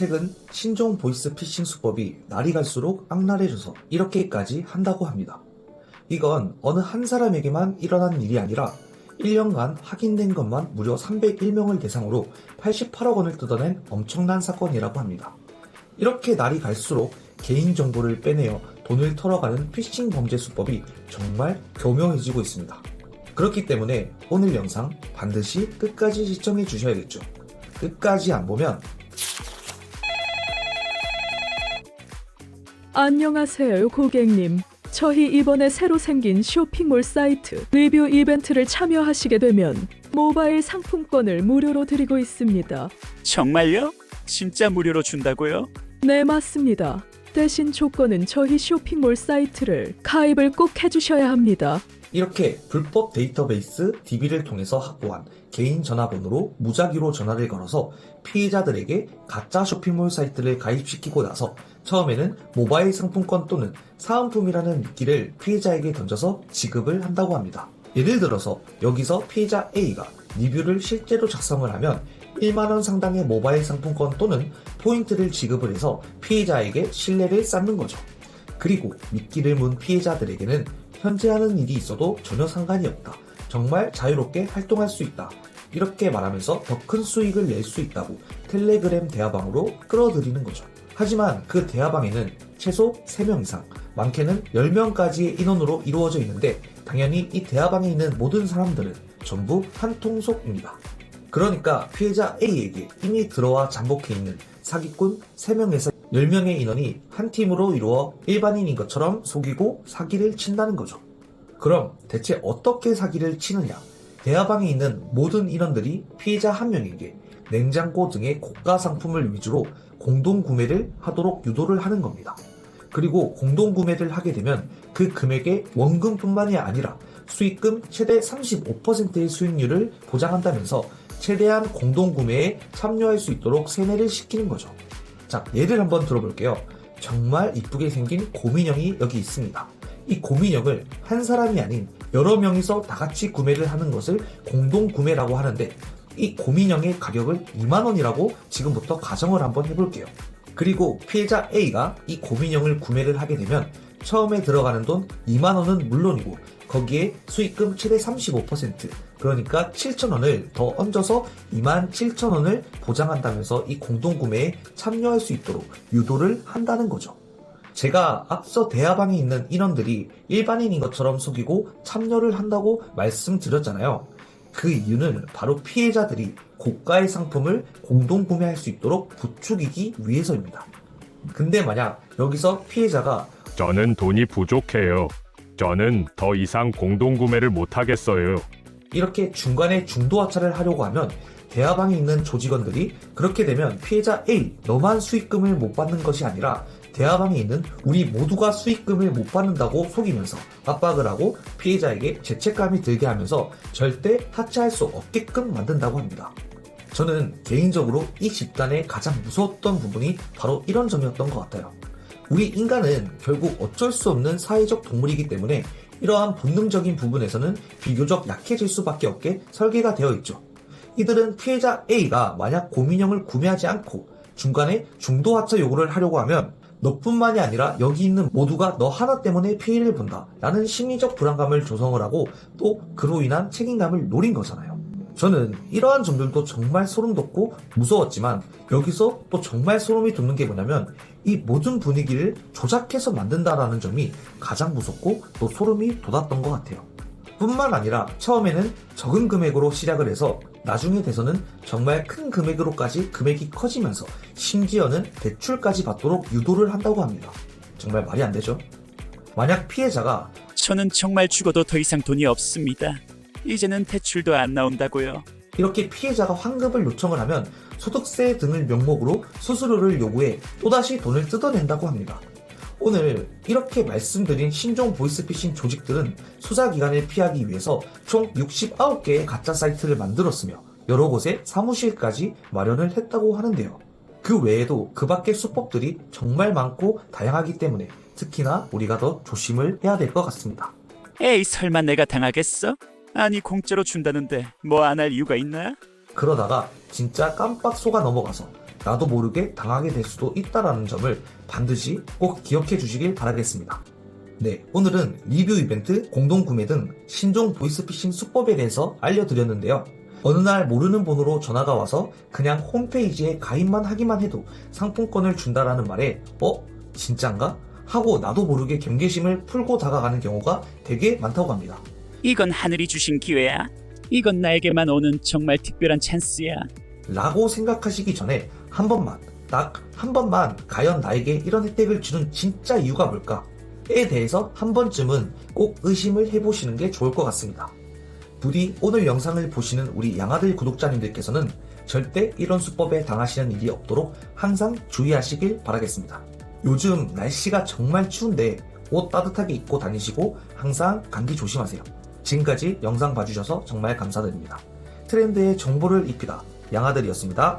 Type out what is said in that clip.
최근 신종 보이스 피싱 수법이 날이 갈수록 악랄해져서 이렇게까지 한다고 합니다. 이건 어느 한 사람에게만 일어난 일이 아니라 1년간 확인된 것만 무려 301명을 대상으로 88억 원을 뜯어낸 엄청난 사건이라고 합니다. 이렇게 날이 갈수록 개인정보를 빼내어 돈을 털어가는 피싱 범죄 수법이 정말 교묘해지고 있습니다. 그렇기 때문에 오늘 영상 반드시 끝까지 시청해 주셔야겠죠. 끝까지 안 보면 안녕하세요, 고객님. 저희 이번에 새로 생긴 쇼핑몰 사이트 리뷰 이벤트를 참여하시게 되면 모바일 상품권을 무료로 드리고 있습니다. 정말요? 진짜 무료로 준다고요? 네, 맞습니다. 대신 조건은 저희 쇼핑몰 사이트를 가입을 꼭 해주셔야 합니다. 이렇게 불법 데이터베이스 DB를 통해서 확보한 개인 전화번호로 무작위로 전화를 걸어서 피해자들에게 가짜 쇼핑몰 사이트를 가입시키고 나서 처음에는 모바일 상품권 또는 사은품이라는 미끼를 피해자에게 던져서 지급을 한다고 합니다. 예를 들어서 여기서 피해자 A가 리뷰를 실제로 작성을 하면 1만원 상당의 모바일 상품권 또는 포인트를 지급을 해서 피해자에게 신뢰를 쌓는 거죠. 그리고 미끼를 문 피해자들에게는 현재 하는 일이 있어도 전혀 상관이 없다. 정말 자유롭게 활동할 수 있다. 이렇게 말하면서 더 큰 수익을 낼 수 있다고 텔레그램 대화방으로 끌어들이는 거죠. 하지만 그 대화방에는 최소 3명 이상, 많게는 10명까지의 인원으로 이루어져 있는데 당연히 이 대화방에 있는 모든 사람들은 전부 한 통속입니다. 그러니까 피해자 A에게 이미 들어와 잠복해 있는 사기꾼 3명에서 10명의 인원이 한 팀으로 이루어 일반인인 것처럼 속이고 사기를 친다는 거죠. 그럼 대체 어떻게 사기를 치느냐? 대화방에 있는 모든 인원들이 피해자 한 명에게 냉장고 등의 고가 상품을 위주로 공동 구매를 하도록 유도를 하는 겁니다. 그리고 공동 구매를 하게 되면 그 금액의 원금뿐만이 아니라 수익금 최대 35%의 수익률을 보장한다면서 최대한 공동 구매에 참여할 수 있도록 세뇌를 시키는 거죠. 자, 예를 한번 들어볼게요. 정말 이쁘게 생긴 곰인형이 여기 있습니다. 이 곰인형을 한 사람이 아닌 여러 명이서 다 같이 구매를 하는 것을 공동 구매라고 하는데 이 곰인형의 가격을 2만원이라고 지금부터 가정을 한번 해볼게요. 그리고 피해자 A가 이 곰인형을 구매를 하게 되면 처음에 들어가는 돈 2만원은 물론이고 거기에 수익금 최대 35% 그러니까 7천원을 더 얹어서 2만 7천원을 보장한다면서 이 공동구매에 참여할 수 있도록 유도를 한다는 거죠. 제가 앞서 대화방에 있는 인원들이 일반인인 것처럼 속이고 참여를 한다고 말씀드렸잖아요. 그 이유는 바로 피해자들이 고가의 상품을 공동 구매할 수 있도록 부추기기 위해서입니다. 근데 만약 여기서 피해자가 저는 돈이 부족해요. 저는 더 이상 공동 구매를 못하겠어요. 이렇게 중간에 중도 하차를 하려고 하면 대화방에 있는 조직원들이 그렇게 되면 피해자 A 너만 수익금을 못 받는 것이 아니라 대화방에 있는 우리 모두가 수익금을 못 받는다고 속이면서 압박을 하고 피해자에게 죄책감이 들게 하면서 절대 하차할 수 없게끔 만든다고 합니다. 저는 개인적으로 이 집단의 가장 무서웠던 부분이 바로 이런 점이었던 것 같아요. 우리 인간은 결국 어쩔 수 없는 사회적 동물이기 때문에 이러한 본능적인 부분에서는 비교적 약해질 수밖에 없게 설계가 되어 있죠. 이들은 피해자 A가 만약 고민형을 구매하지 않고 중간에 중도 하차 요구를 하려고 하면 너뿐만이 아니라 여기 있는 모두가 너 하나 때문에 피해를 본다 라는 심리적 불안감을 조성을 하고 또 그로 인한 책임감을 노린 거잖아요. 저는 이러한 점들도 정말 소름 돋고 무서웠지만 여기서 또 정말 소름이 돋는 게 뭐냐면 이 모든 분위기를 조작해서 만든다라는 점이 가장 무섭고 또 소름이 돋았던 것 같아요. 뿐만 아니라 처음에는 적은 금액으로 시작을 해서 나중에 돼서는 정말 큰 금액으로까지 금액이 커지면서 심지어는 대출까지 받도록 유도를 한다고 합니다. 정말 말이 안 되죠? 만약 피해자가 저는 정말 죽어도 더 이상 돈이 없습니다. 이제는 대출도 안 나온다고요. 이렇게 피해자가 환급을 요청을 하면 소득세 등을 명목으로 수수료를 요구해 또다시 돈을 뜯어낸다고 합니다. 오늘 이렇게 말씀드린 신종 보이스피싱 조직들은 수사기관을 피하기 위해서 총 69개의 가짜 사이트를 만들었으며 여러 곳에 사무실까지 마련을 했다고 하는데요. 그 외에도 그 밖의 수법들이 정말 많고 다양하기 때문에 특히나 우리가 더 조심을 해야 될 것 같습니다. 에이 설마 내가 당하겠어? 아니 공짜로 준다는데 뭐 안 할 이유가 있나? 그러다가 진짜 깜빡 속아 넘어가서 나도 모르게 당하게 될 수도 있다라는 점을 반드시 꼭 기억해 주시길 바라겠습니다. 네, 오늘은 리뷰 이벤트, 공동 구매 등 신종 보이스피싱 수법에 대해서 알려드렸는데요. 어느 날 모르는 번호로 전화가 와서 그냥 홈페이지에 가입만 하기만 해도 상품권을 준다라는 말에 어? 진짠가? 하고 나도 모르게 경계심을 풀고 다가가는 경우가 되게 많다고 합니다. 이건 하늘이 주신 기회야. 이건 나에게만 오는 정말 특별한 찬스야. 라고 생각하시기 전에 한 번만, 딱 한 번만 과연 나에게 이런 혜택을 주는 진짜 이유가 뭘까?에 대해서 한 번쯤은 꼭 의심을 해보시는 게 좋을 것 같습니다. 부디 오늘 영상을 보시는 우리 양아들 구독자님들께서는 절대 이런 수법에 당하시는 일이 없도록 항상 주의하시길 바라겠습니다. 요즘 날씨가 정말 추운데 옷 따뜻하게 입고 다니시고 항상 감기 조심하세요. 지금까지 영상 봐주셔서 정말 감사드립니다. 트렌드의 정보를 입히다 양아들이었습니다.